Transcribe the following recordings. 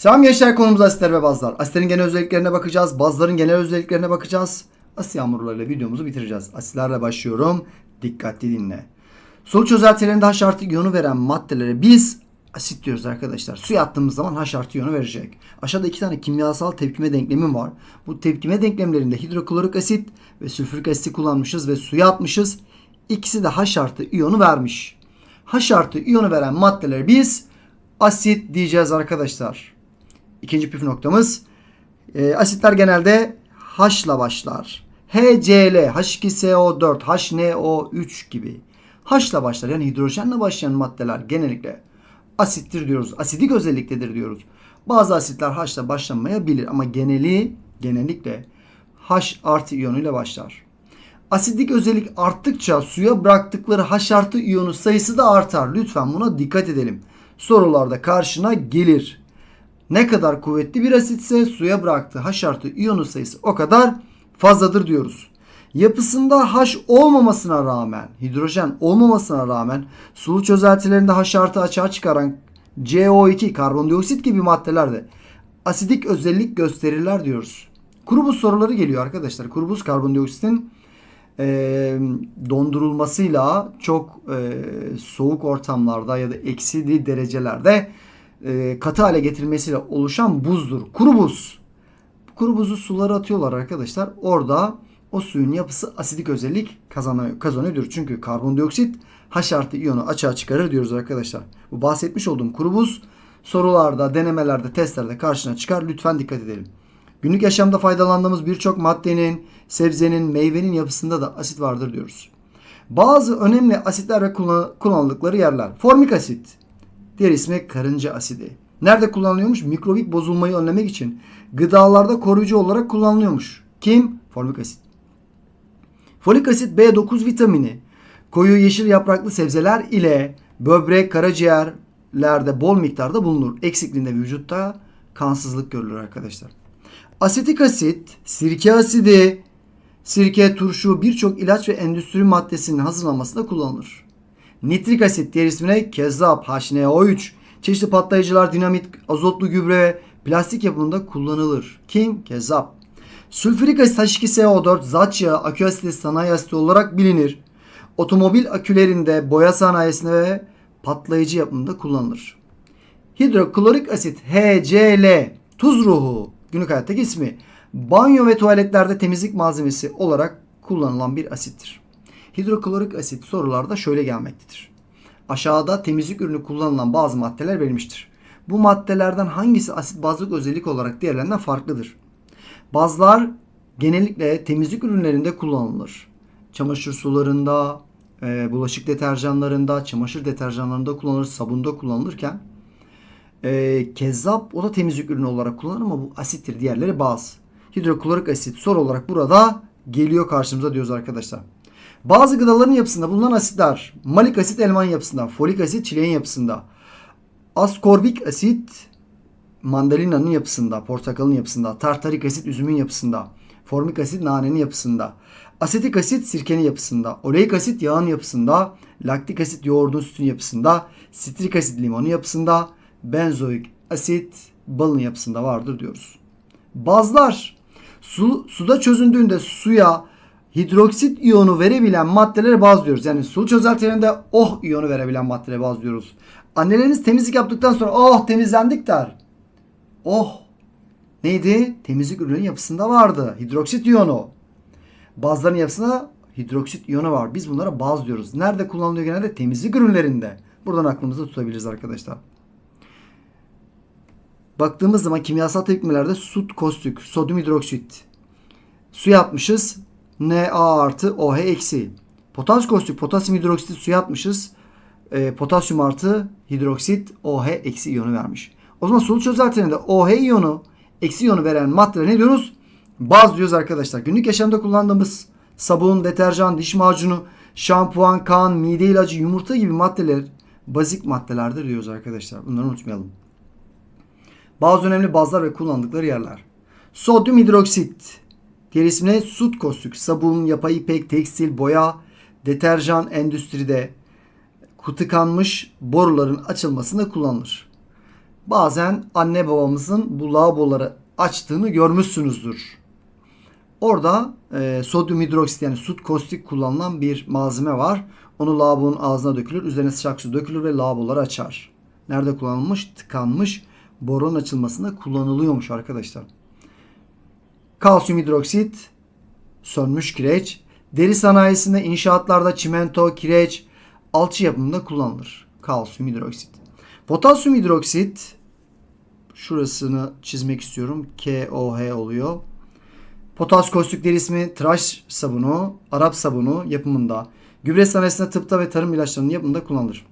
Selam gençler konumuz asitler ve bazlar. Asitlerin genel özelliklerine bakacağız. Bazların genel özelliklerine bakacağız. Asit yağmurlarıyla videomuzu bitireceğiz. Asitlerle başlıyorum. Dikkatli dinle. Sulu çözeltilerinde H artı iyonu veren maddelere biz asit diyoruz arkadaşlar. Suya attığımız zaman H artı iyonu verecek. Aşağıda iki tane kimyasal tepkime denklemim var. Bu tepkime denklemlerinde hidroklorik asit ve sülfürik asit kullanmışız ve suya atmışız. İkisi de H artı iyonu vermiş. H artı iyonu veren maddelere biz asit diyeceğiz arkadaşlar. İkinci püf noktamız e, asitler genelde H ile başlar. HCl, H2SO4, HNO3 gibi. H ile başlar yani hidrojenle başlayan maddeler genellikle asittir diyoruz. Asidik özelliktedir diyoruz. Bazı asitler H ile başlamayabilir ama geneli genellikle H artı iyonuyla başlar. Asidik özellik arttıkça suya bıraktıkları H artı iyonu sayısı da artar. Lütfen buna dikkat edelim. Sorularda karşına gelir. Ne kadar kuvvetli bir asitse suya bıraktığı H artı iyonu sayısı o kadar fazladır diyoruz. Yapısında H olmamasına rağmen, hidrojen olmamasına rağmen sulu çözeltilerinde H artı açığa çıkaran CO2, karbondioksit gibi maddelerde asidik özellik gösterirler diyoruz. Kuru buz soruları geliyor arkadaşlar. Kuru buz karbondioksitin e, dondurulmasıyla çok e, soğuk ortamlarda ya da eksili derecelerde e, katı hale getirilmesiyle oluşan buzdur. Kuru buz. Kuru buzu sulara atıyorlar arkadaşlar. Orada o suyun yapısı asidik özellik kazanıyor, kazanıyordur. Çünkü karbondioksit H artı iyonu açığa çıkarır diyoruz arkadaşlar. Bu bahsetmiş olduğum kuru buz sorularda, denemelerde, testlerde karşına çıkar. Lütfen dikkat edelim. Günlük yaşamda faydalandığımız birçok maddenin, sebzenin, meyvenin yapısında da asit vardır diyoruz. Bazı önemli asitler ve kullanıldıkları yerler. Formik asit, diğer ismi karınca asidi. Nerede kullanılıyormuş? Mikrobik bozulmayı önlemek için. Gıdalarda koruyucu olarak kullanılıyormuş. Kim? Formik asit. Folik asit B9 vitamini koyu yeşil yapraklı sebzeler ile böbrek, karaciğerlerde bol miktarda bulunur. Eksikliğinde vücutta kansızlık görülür arkadaşlar. Asetik asit, sirke asidi, sirke, turşu birçok ilaç ve endüstri maddesinin hazırlanmasında kullanılır. Nitrik asit diğer ismine kezzap, HNO3, çeşitli patlayıcılar, dinamit, azotlu gübre ve plastik yapımında kullanılır. Kim? Kezzap. Sülfürik asit H2SO4 zat yağı akü asidi sanayi asidi olarak bilinir. Otomobil akülerinde boya sanayisinde ve patlayıcı yapımında kullanılır. Hidroklorik asit HCl tuz ruhu günlük hayattaki ismi banyo ve tuvaletlerde temizlik malzemesi olarak kullanılan bir asittir. Hidroklorik asit sorularda şöyle gelmektedir. Aşağıda temizlik ürünü kullanılan bazı maddeler verilmiştir. Bu maddelerden hangisi asit bazlık özellik olarak diğerlerinden farklıdır? Bazlar genellikle temizlik ürünlerinde kullanılır. Çamaşır sularında, e, bulaşık deterjanlarında, çamaşır deterjanlarında kullanılır, sabunda kullanılırken e, kezzap o da temizlik ürünü olarak kullanılır ama bu asittir. Diğerleri baz. Hidroklorik asit soru olarak burada geliyor karşımıza diyoruz arkadaşlar. Bazı gıdaların yapısında bulunan asitler malik asit elman yapısında, folik asit çileğin yapısında, askorbik asit mandalinanın yapısında, portakalın yapısında, tartarik asit üzümün yapısında, formik asit nanenin yapısında, asetik asit sirkenin yapısında, oleik asit yağın yapısında, laktik asit yoğurdun sütün yapısında, sitrik asit limonun yapısında, benzoik asit balın yapısında vardır diyoruz. Bazlar su, suda çözündüğünde suya hidroksit iyonu verebilen maddelere baz diyoruz. Yani su çözeltilerinde oh iyonu verebilen maddelere baz diyoruz. Anneleriniz temizlik yaptıktan sonra oh temizlendik der. Oh neydi? Temizlik ürünün yapısında vardı. Hidroksit iyonu. Bazların yapısında hidroksit iyonu var. Biz bunlara baz diyoruz. Nerede kullanılıyor genelde? Temizlik ürünlerinde. Buradan aklımızda tutabiliriz arkadaşlar. Baktığımız zaman kimyasal tepkimelerde sut kostük, sodyum hidroksit. Su yapmışız. Na artı OH eksi. Potas kostük, potasyum hidroksit suya atmışız. E, potasyum artı hidroksit OH eksi iyonu vermiş. O zaman sulu çözeltilerinde OH iyonu eksi iyonu veren maddelere ne diyoruz? Baz diyoruz arkadaşlar. Günlük yaşamda kullandığımız sabun, deterjan, diş macunu, şampuan, kan, mide ilacı, yumurta gibi maddeler bazik maddelerdir diyoruz arkadaşlar. Bunları unutmayalım. Bazı önemli bazlar ve kullandıkları yerler. Sodyum hidroksit. Diğer ismine sut kostük. Sabun, yapay ipek, tekstil, boya, deterjan endüstride tıkanmış boruların açılmasında kullanılır. Bazen anne babamızın bu lavaboları açtığını görmüşsünüzdür. Orada e, sodyum hidroksit yani sut kostik kullanılan bir malzeme var. Onu lavabonun ağzına dökülür. Üzerine sıcak su dökülür ve lavaboları açar. Nerede kullanılmış? Tıkanmış. Boron açılmasında kullanılıyormuş arkadaşlar. Kalsiyum hidroksit, sönmüş kireç, deri sanayisinde, inşaatlarda çimento, kireç, alçı yapımında kullanılır. Kalsiyum hidroksit. Potasyum hidroksit, şurasını çizmek istiyorum. KOH oluyor. Potas kostik deri ismi tıraş sabunu, Arap sabunu yapımında, gübre sanayisinde, tıpta ve tarım ilaçlarının yapımında kullanılır.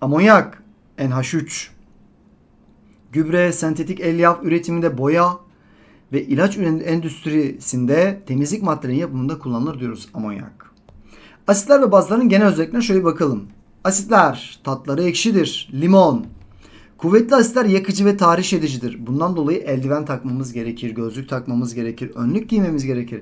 Amonyak, NH3, gübre, sentetik elyaf üretiminde boya ve ilaç endüstrisinde temizlik maddelerinin yapımında kullanılır diyoruz amonyak. Asitler ve bazların genel özelliklerine şöyle bakalım. Asitler tatları ekşidir. Limon. Kuvvetli asitler yakıcı ve tahriş edicidir. Bundan dolayı eldiven takmamız gerekir, gözlük takmamız gerekir, önlük giymemiz gerekir.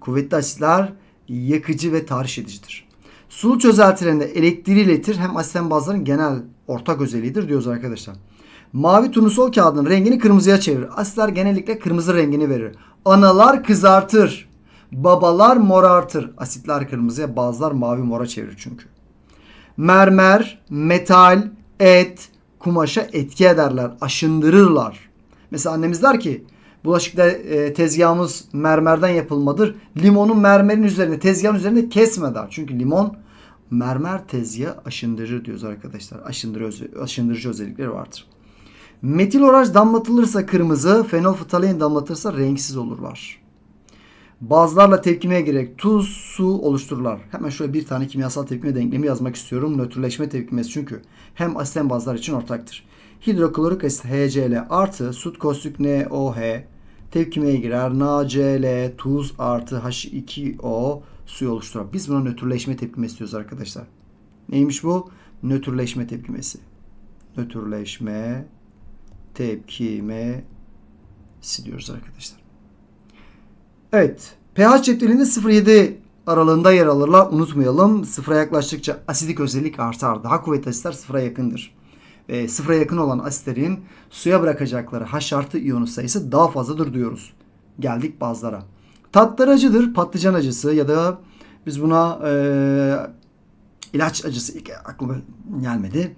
Kuvvetli asitler yakıcı ve tahriş edicidir. Sulu çözeltilerinde elektriği iletir hem asit hem bazların genel ortak özelliğidir diyoruz arkadaşlar. Mavi turnusol kağıdının rengini kırmızıya çevirir. Asitler genellikle kırmızı rengini verir. Analar kızartır. Babalar morartır. Asitler kırmızıya bazılar mavi mora çevirir çünkü. Mermer, metal, et, kumaşa etki ederler. Aşındırırlar. Mesela annemiz der ki bulaşıkta e, tezgahımız mermerden yapılmadır. Limonun mermerin üzerine tezgahın üzerinde kesme der. Çünkü limon mermer tezgahı aşındırır diyoruz arkadaşlar. Aşındırıcı, aşındırıcı özellikleri vardır. Metil oraj damlatılırsa kırmızı, fenolftalein damlatılırsa renksiz olurlar. Bazlarla tepkimeye girerek tuz, su oluştururlar. Hemen şöyle bir tane kimyasal tepkime denklemi yazmak istiyorum. Nötrleşme tepkimesi çünkü hem asit bazlar için ortaktır. Hidroklorik asit HCl artı sut kostik NOH tepkimeye girer. NaCl tuz artı H2O suyu oluşturur. Biz buna nötrleşme tepkimesi diyoruz arkadaşlar. Neymiş bu? Nötrleşme tepkimesi. Nötrleşme tepkimesi diyoruz arkadaşlar. Evet. pH cetvelinde 0.7 aralığında yer alırlar. Unutmayalım. Sıfıra yaklaştıkça asidik özellik artar. Daha kuvvetli asitler sıfıra yakındır. E, sıfıra yakın olan asitlerin suya bırakacakları H artı iyonu sayısı daha fazladır diyoruz. Geldik bazılara. Tatları acıdır. Patlıcan acısı ya da biz buna e, ilaç acısı ilk aklıma gelmedi.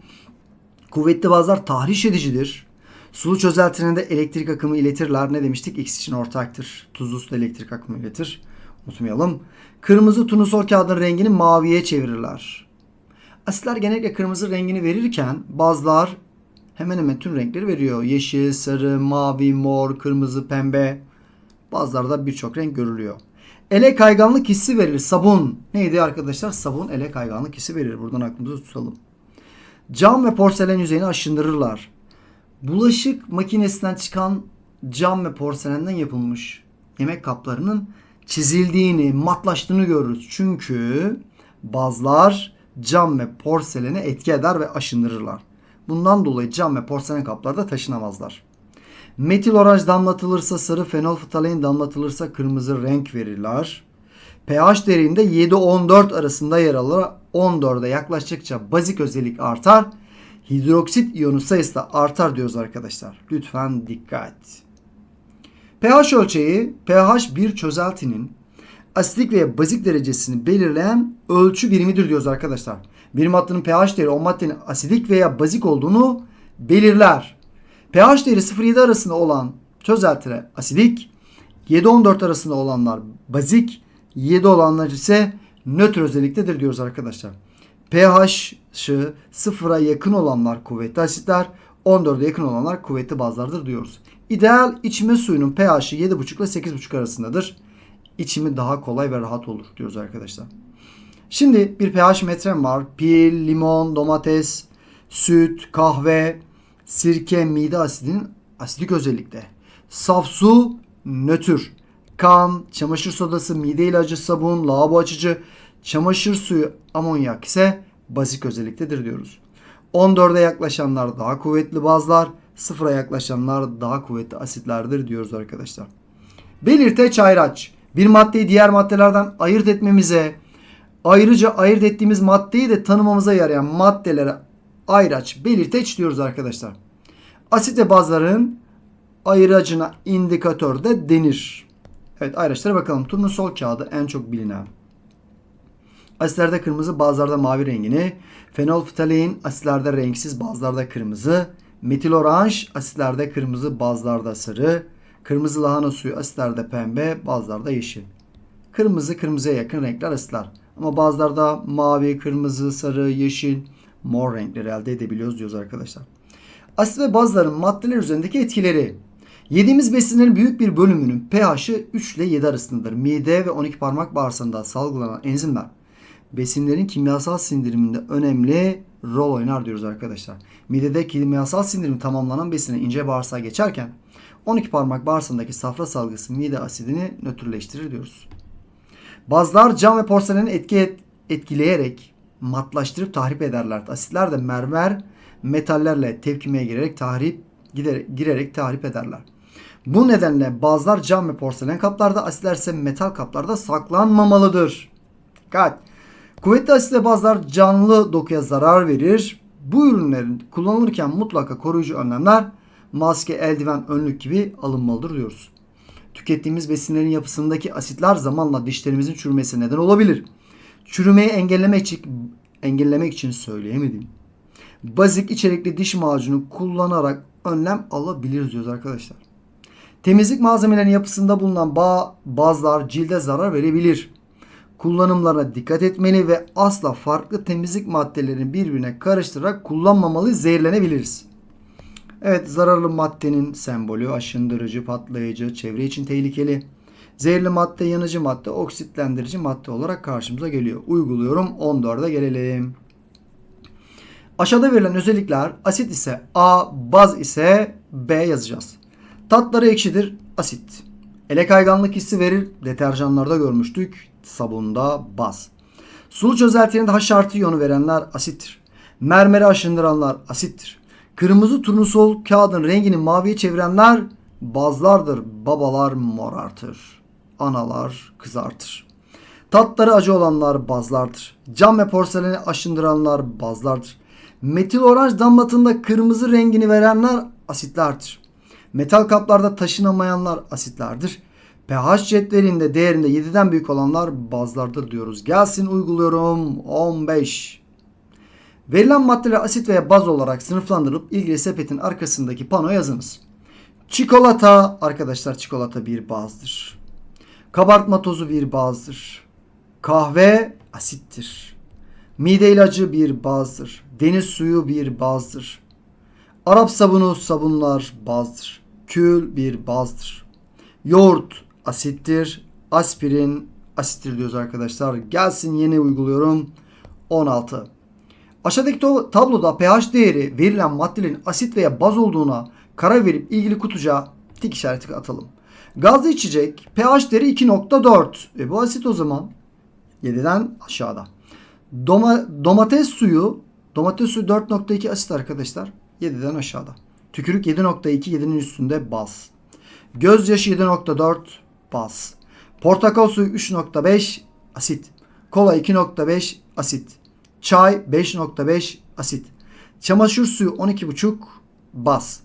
Kuvvetli bazılar tahriş edicidir. Sulu çözeltilerinde elektrik akımı iletirler. Ne demiştik? X için ortaktır. Tuzlu su da elektrik akımı iletir. Unutmayalım. Kırmızı turnusol kağıdın rengini maviye çevirirler. Asitler genellikle kırmızı rengini verirken bazılar hemen hemen tüm renkleri veriyor. Yeşil, sarı, mavi, mor, kırmızı, pembe. Bazılarda birçok renk görülüyor. Ele kayganlık hissi verir. Sabun. Neydi arkadaşlar? Sabun ele kayganlık hissi verir. Buradan aklımızda tutalım. Cam ve porselen yüzeyini aşındırırlar. Bulaşık makinesinden çıkan cam ve porselenden yapılmış yemek kaplarının çizildiğini, matlaştığını görürüz. Çünkü bazlar cam ve porselene etki eder ve aşındırırlar. Bundan dolayı cam ve porselen kaplarda taşınamazlar. Metil oranj damlatılırsa sarı, fenolftalein damlatılırsa kırmızı renk verirler. pH değerinde 7-14 arasında yer alır. 14'e yaklaştıkça bazik özellik artar hidroksit iyonu sayısı da artar diyoruz arkadaşlar. Lütfen dikkat. pH ölçeği pH bir çözeltinin asitlik veya bazik derecesini belirleyen ölçü birimidir diyoruz arkadaşlar. Bir maddenin pH değeri o maddenin asidik veya bazik olduğunu belirler. pH değeri 0-7 arasında olan çözeltiler asidik, 7-14 arasında olanlar bazik, 7 olanlar ise nötr özelliktedir diyoruz arkadaşlar pH'ı sıfıra yakın olanlar kuvvetli asitler, 14'e yakın olanlar kuvvetli bazlardır diyoruz. İdeal içme suyunun pH'i 7,5 ile 8,5 arasındadır. İçimi daha kolay ve rahat olur diyoruz arkadaşlar. Şimdi bir pH metrem var. Pil, limon, domates, süt, kahve, sirke, mide asidinin asidik özellikte. Saf su nötr. Kan, çamaşır sodası, mide ilacı, sabun, lavabo açıcı, çamaşır suyu, amonyak ise bazik özelliktedir diyoruz. 14'e yaklaşanlar daha kuvvetli bazlar, 0'a yaklaşanlar daha kuvvetli asitlerdir diyoruz arkadaşlar. Belirteç ayraç. Bir maddeyi diğer maddelerden ayırt etmemize, ayrıca ayırt ettiğimiz maddeyi de tanımamıza yarayan maddelere ayraç, belirteç diyoruz arkadaşlar. Asit ve bazların ayıracına indikatör de denir. Evet ayraçlara bakalım. Turnusol kağıdı en çok bilinen. Asitlerde kırmızı, bazılarda mavi rengini. Fenolftalein asitlerde renksiz, bazılarda kırmızı. Metil oranj asitlerde kırmızı, bazılarda sarı. Kırmızı lahana suyu asitlerde pembe, bazılarda yeşil. Kırmızı kırmızıya yakın renkler asitler. Ama bazılarda mavi, kırmızı, sarı, yeşil, mor renkleri elde edebiliyoruz diyoruz arkadaşlar. Asit ve bazların maddeler üzerindeki etkileri. Yediğimiz besinlerin büyük bir bölümünün pH'i 3 ile 7 arasındadır. Mide ve 12 parmak bağırsağında salgılanan enzimler besinlerin kimyasal sindiriminde önemli rol oynar diyoruz arkadaşlar. Midede kimyasal sindirim tamamlanan besinin ince bağırsağa geçerken 12 parmak bağırsağındaki safra salgısı mide asidini nötrleştirir diyoruz. Bazılar cam ve porseleni etki et, etkileyerek matlaştırıp tahrip ederler. Asitler de mermer metallerle tepkimeye girerek tahrip gider, girerek tahrip ederler. Bu nedenle bazılar cam ve porselen kaplarda, asitler ise metal kaplarda saklanmamalıdır. Dikkat! Kuvvetli asitle bazılar canlı dokuya zarar verir. Bu ürünlerin kullanılırken mutlaka koruyucu önlemler maske, eldiven, önlük gibi alınmalıdır diyoruz. Tükettiğimiz besinlerin yapısındaki asitler zamanla dişlerimizin çürümesine neden olabilir. Çürümeyi engellemek için, engellemek için söyleyemedim. Bazik içerikli diş macunu kullanarak önlem alabiliriz diyoruz arkadaşlar. Temizlik malzemelerinin yapısında bulunan bağ, bazlar cilde zarar verebilir. Kullanımlarına dikkat etmeli ve asla farklı temizlik maddelerini birbirine karıştırarak kullanmamalı zehirlenebiliriz. Evet zararlı maddenin sembolü aşındırıcı, patlayıcı, çevre için tehlikeli. Zehirli madde, yanıcı madde, oksitlendirici madde olarak karşımıza geliyor. Uyguluyorum 14'e gelelim. Aşağıda verilen özellikler asit ise A, baz ise B yazacağız. Tatları ekşidir, asit. Ele kayganlık hissi verir, deterjanlarda görmüştük, sabunda baz. Sulu çözeltilerinde H artı iyonu verenler asittir. Mermeri aşındıranlar asittir. Kırmızı turnusol kağıdın rengini maviye çevirenler bazlardır. Babalar morartır. Analar kızartır. Tatları acı olanlar bazlardır. Cam ve porseleni aşındıranlar bazlardır. Metil oranj damlatında kırmızı rengini verenler asitlerdir. Metal kaplarda taşınamayanlar asitlerdir. pH cetvelinde değerinde 7'den büyük olanlar bazlardır diyoruz. Gelsin uyguluyorum 15. Verilen maddeler asit veya baz olarak sınıflandırılıp ilgili sepetin arkasındaki pano yazınız. Çikolata arkadaşlar çikolata bir bazdır. Kabartma tozu bir bazdır. Kahve asittir. Mide ilacı bir bazdır. Deniz suyu bir bazdır. Arap sabunu sabunlar bazdır. Kül bir bazdır. Yoğurt asittir. Aspirin asittir diyoruz arkadaşlar. Gelsin yeni uyguluyorum. 16. Aşağıdaki tabloda pH değeri verilen maddelerin asit veya baz olduğuna karar verip ilgili kutucuğa tik işareti atalım. Gazlı içecek pH değeri 2.4. E bu asit o zaman 7'den aşağıda. Doma, domates suyu domates suyu 4.2 asit arkadaşlar. 7'den aşağıda. Tükürük 7.2 7'nin üstünde baz. Gözyaşı 7.4 baz. Portakal suyu 3.5 asit. Kola 2.5 asit. Çay 5.5 asit. Çamaşır suyu 12.5 baz.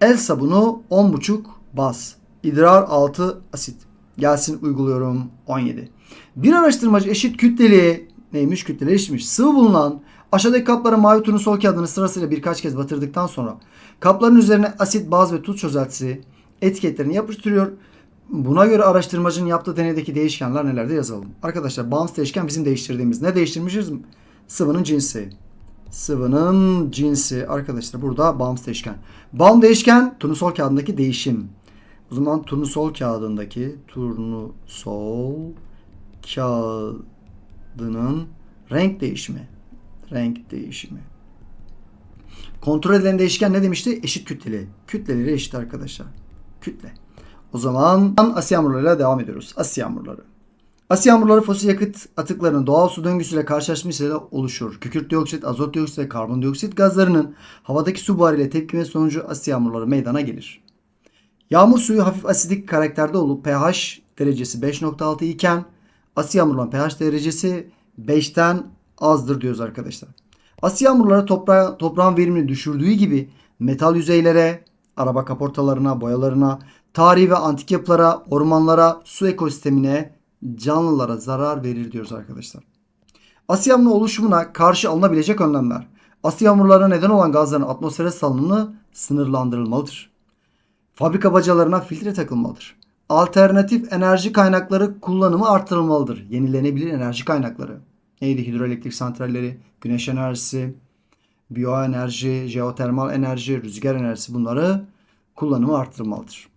El sabunu 10.5 baz. İdrar 6 asit. Gelsin uyguluyorum 17. Bir araştırmacı eşit kütleli neymiş kütleli eşitmiş. Sıvı bulunan aşağıdaki kaplara mavi turnusol kağıdını sırasıyla birkaç kez batırdıktan sonra kapların üzerine asit, baz ve tuz çözeltisi etiketlerini yapıştırıyor. Buna göre araştırmacının yaptığı deneydeki değişkenler nelerde yazalım. Arkadaşlar bağımsız değişken bizim değiştirdiğimiz. Ne değiştirmişiz? Sıvının cinsi. Sıvının cinsi. Arkadaşlar burada bağımsız değişken. Bağım değişken turnusol kağıdındaki değişim. O zaman turnusol kağıdındaki turnusol kağıdının renk değişimi. Renk değişimi. Kontrol edilen değişken ne demişti? Eşit kütleli. Kütleleri eşit arkadaşlar. Kütle. O zaman Asya yağmurlarıyla devam ediyoruz. Asya yağmurları. Asya yağmurları fosil yakıt atıklarının doğal su döngüsüyle karşılaşmasıyla oluşur. Kükürt dioksit, azot dioksit ve karbondioksit gazlarının havadaki su buharıyla tepkime sonucu asya yağmurları meydana gelir. Yağmur suyu hafif asidik karakterde olup pH derecesi 5.6 iken asya yağmurların pH derecesi 5'ten azdır diyoruz arkadaşlar. Asya yağmurları toprağa, toprağın verimini düşürdüğü gibi metal yüzeylere, araba kaportalarına, boyalarına, tarihi ve antik yapılara, ormanlara, su ekosistemine, canlılara zarar verir diyoruz arkadaşlar. Asit yağmurunun oluşumuna karşı alınabilecek önlemler. Asit yağmurlarına neden olan gazların atmosfere salınımı sınırlandırılmalıdır. Fabrika bacalarına filtre takılmalıdır. Alternatif enerji kaynakları kullanımı artırılmalıdır. Yenilenebilir enerji kaynakları. Neydi? Hidroelektrik santralleri, güneş enerjisi, biyoenerji, jeotermal enerji, rüzgar enerjisi bunları kullanımı artırılmalıdır.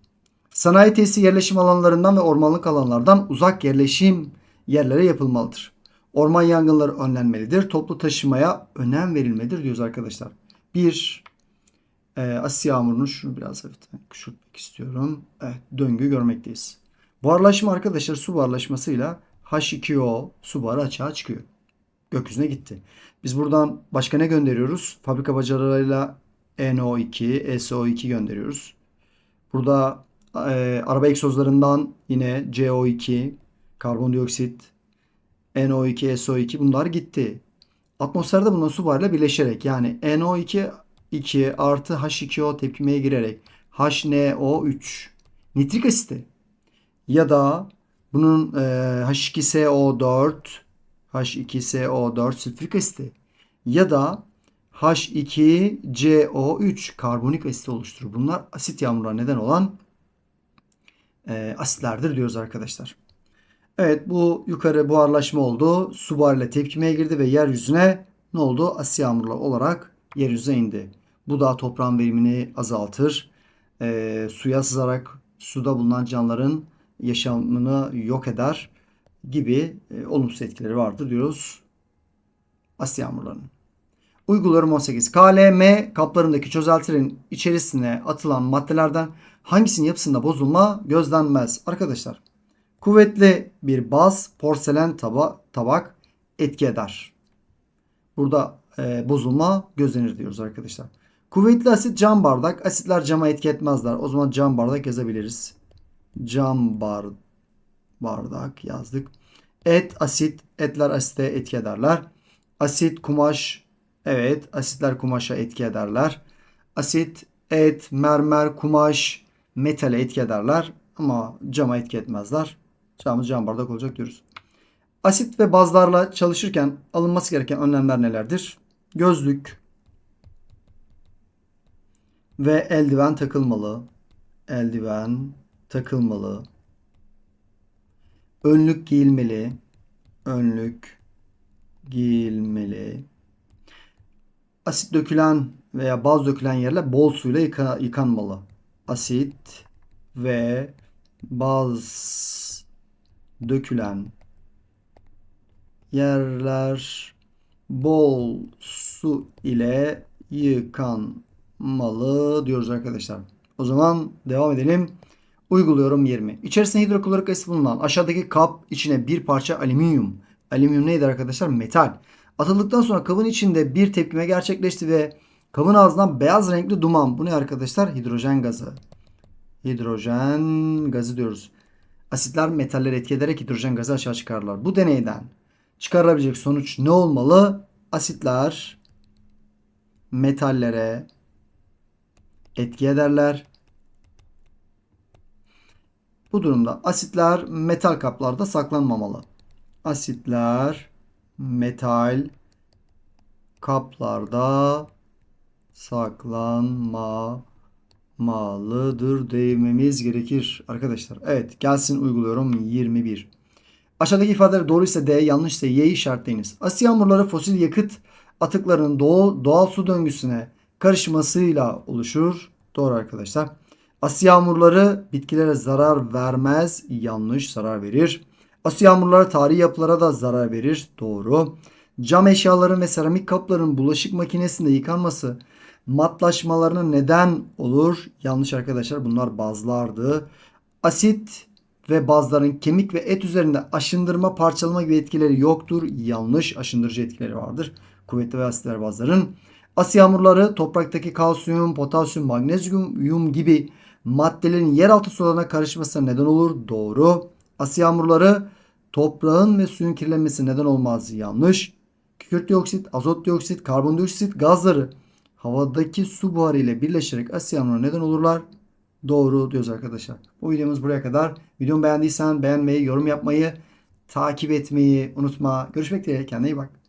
Sanayi tesisi yerleşim alanlarından ve ormanlık alanlardan uzak yerleşim yerlere yapılmalıdır. Orman yangınları önlenmelidir. Toplu taşımaya önem verilmelidir diyoruz arkadaşlar. Bir, e, asit yağmurunu şunu biraz hafiften küçültmek istiyorum. Evet, döngü görmekteyiz. Buharlaşma arkadaşlar su buharlaşmasıyla H2O su buharı açığa çıkıyor. Gökyüzüne gitti. Biz buradan başka ne gönderiyoruz? Fabrika bacalarıyla NO2, SO2 gönderiyoruz. Burada e, araba egzozlarından yine CO2, karbondioksit, NO2, SO2 bunlar gitti. Atmosferde bulunan su buharıyla birleşerek yani NO2 2 artı H2O tepkimeye girerek HNO3 nitrik asiti ya da bunun e, H2SO4 H2SO4 sülfürik asiti ya da H2CO3 karbonik asit oluşturur. Bunlar asit yağmuruna neden olan e, asitlerdir diyoruz arkadaşlar. Evet bu yukarı buharlaşma oldu. Su buharıyla tepkimeye girdi ve yeryüzüne ne oldu? Asit yağmurlar olarak yeryüzüne indi. Bu da toprağın verimini azaltır. E, suya sızarak suda bulunan canlıların yaşamını yok eder gibi e, olumsuz etkileri vardır diyoruz asit yağmurlarının. Uyguluyorum 18. KLM kaplarındaki çözeltilerin içerisine atılan maddelerden hangisinin yapısında bozulma gözlenmez? Arkadaşlar kuvvetli bir baz porselen taba, tabak etki eder. Burada e, bozulma gözlenir diyoruz arkadaşlar. Kuvvetli asit cam bardak. Asitler cama etki etmezler. O zaman cam bardak yazabiliriz. Cam bar, bardak yazdık. Et, asit. Etler asite etki ederler. Asit, kumaş. Evet, asitler kumaşa etki ederler. Asit, et, mermer, kumaş, metale etki ederler. Ama cama etki etmezler. Camımız cam bardak olacak diyoruz. Asit ve bazlarla çalışırken alınması gereken önlemler nelerdir? Gözlük ve eldiven takılmalı. Eldiven takılmalı. Önlük giyilmeli. Önlük giyilmeli. Asit dökülen veya baz dökülen yerler bol suyla yıka, yıkanmalı. Asit ve baz dökülen yerler bol su ile yıkanmalı diyoruz arkadaşlar. O zaman devam edelim. Uyguluyorum 20. İçerisinde hidroklorik asit bulunan aşağıdaki kap içine bir parça alüminyum. Alüminyum neydi arkadaşlar? Metal. Atıldıktan sonra kabın içinde bir tepkime gerçekleşti ve kabın ağzından beyaz renkli duman. Bu ne arkadaşlar? Hidrojen gazı. Hidrojen gazı diyoruz. Asitler metaller etki ederek hidrojen gazı aşağı çıkarırlar. Bu deneyden çıkarılabilecek sonuç ne olmalı? Asitler metallere etki ederler. Bu durumda asitler metal kaplarda saklanmamalı. Asitler metal kaplarda saklanmamalıdır değmemiz gerekir arkadaşlar. Evet gelsin uyguluyorum 21. Aşağıdaki ifadeler doğruysa D, yanlışsa Y işaretleyiniz. Asit yağmurları fosil yakıt atıklarının doğal, doğal su döngüsüne karışmasıyla oluşur. Doğru arkadaşlar. Asit yağmurları bitkilere zarar vermez. Yanlış zarar verir. Asit yağmurları tarihi yapılara da zarar verir. Doğru. Cam eşyaların ve seramik kapların bulaşık makinesinde yıkanması matlaşmalarına neden olur. Yanlış arkadaşlar bunlar bazlardı. Asit ve bazların kemik ve et üzerinde aşındırma, parçalama gibi etkileri yoktur. Yanlış aşındırıcı etkileri vardır. Kuvvetli ve asitler bazların. Asit yağmurları topraktaki kalsiyum, potasyum, magnezyum gibi maddelerin yeraltı sularına karışmasına neden olur. Doğru. Asit yağmurları toprağın ve suyun kirlenmesi neden olmaz. Yanlış. Kükürt dioksit, azot dioksit, karbondioksit gazları havadaki su buharı ile birleşerek asit neden olurlar. Doğru diyoruz arkadaşlar. Bu videomuz buraya kadar. Videomu beğendiysen beğenmeyi, yorum yapmayı, takip etmeyi unutma. Görüşmek dileğiyle. Kendine iyi bak.